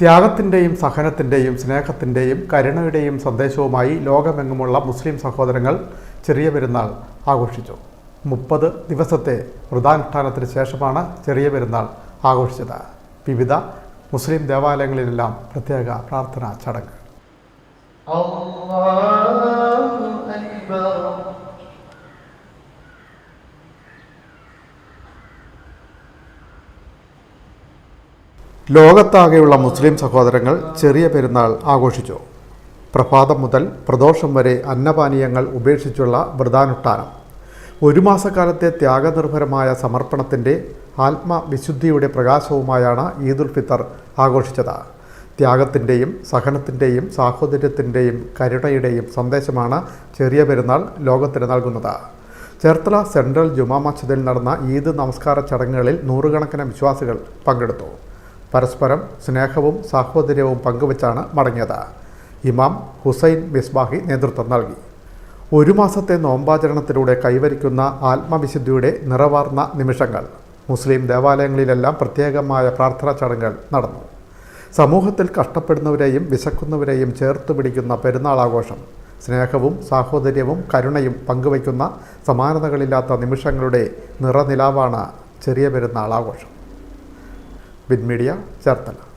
ത്യാഗത്തിന്റെയും സഹനത്തിന്റെയും സ്നേഹത്തിന്റെയും കരുണയുടെയും സന്ദേശവുമായി ലോകമെങ്ങുമുള്ള മുസ്ലിം സഹോദരങ്ങൾ ചെറിയ പെരുന്നാൾ ആഘോഷിച്ചു. മുപ്പത് ദിവസത്തെ വ്രതാനുഷ്ഠാനത്തിന് ശേഷമാണ് ചെറിയ പെരുന്നാൾ ആഘോഷിച്ചത്. വിവിധ മുസ്ലിം ദേവാലയങ്ങളിലെല്ലാം പ്രത്യേക പ്രാർത്ഥനാ ചടങ്ങ്. Allah ലോകത്താകെയുള്ള മുസ്ലിം സഹോദരങ്ങൾ ചെറിയ പെരുന്നാൾ ആഘോഷിച്ചു. പ്രഭാതം മുതൽ പ്രദോഷം വരെ അന്നപാനീയങ്ങൾ ഉപേക്ഷിച്ചുള്ള വ്രതാനുഷ്ഠാനം. ഒരു മാസക്കാലത്തെ ത്യാഗനിർഭരമായ സമർപ്പണത്തിന്റെ ആത്മവിശുദ്ധിയുടെ പ്രകാശവുമായാണ് ഈദുൽ ഫിത്തർ ആഘോഷിച്ചത്. ത്യാഗത്തിന്റെയും സഹനത്തിന്റെയും സാഹോദര്യത്തിന്റെയും കരുണയുടെയും സന്ദേശമാണ് ചെറിയ പെരുന്നാൾ ലോകത്തിന് നൽകുന്നത്. ചേർത്തല സെൻട്രൽ ജുമാ മസ്ജിദിൽ നടന്ന ഈദ് നമസ്കാര ചടങ്ങുകളിൽ നൂറുകണക്കിന് വിശ്വാസികൾ പങ്കെടുത്തു. പരസ്പരം സ്നേഹവും സാഹോദര്യവും പങ്കുവച്ചാണ് മടങ്ങിയത്. ഇമാം ഹുസൈൻ മിസ്ബാഹി നേതൃത്വം നൽകി. ഒരു മാസത്തെ നോമ്പാചരണത്തിലൂടെ കൈവരിക്കുന്ന ആത്മവിശുദ്ധിയുടെ നിറവാർന്ന നിമിഷങ്ങൾ മുസ്ലിം ദേവാലയങ്ങളിലെല്ലാം പ്രത്യേകമായ പ്രാർത്ഥനാ ചടങ്ങുകൾ നടന്നു. സമൂഹത്തിൽ കഷ്ടപ്പെടുന്നവരെയും വിശക്കുന്നവരെയും ചേർത്ത് പിടിക്കുന്ന പെരുന്നാൾ ആഘോഷം സ്നേഹവും സാഹോദര്യവും കരുണയും പങ്കുവയ്ക്കുന്ന സമാനതകളില്ലാത്ത നിമിഷങ്ങളുടെ നിറനിലാവാണ് ചെറിയ പെരുന്നാൾ ആഘോഷം with media Chartala.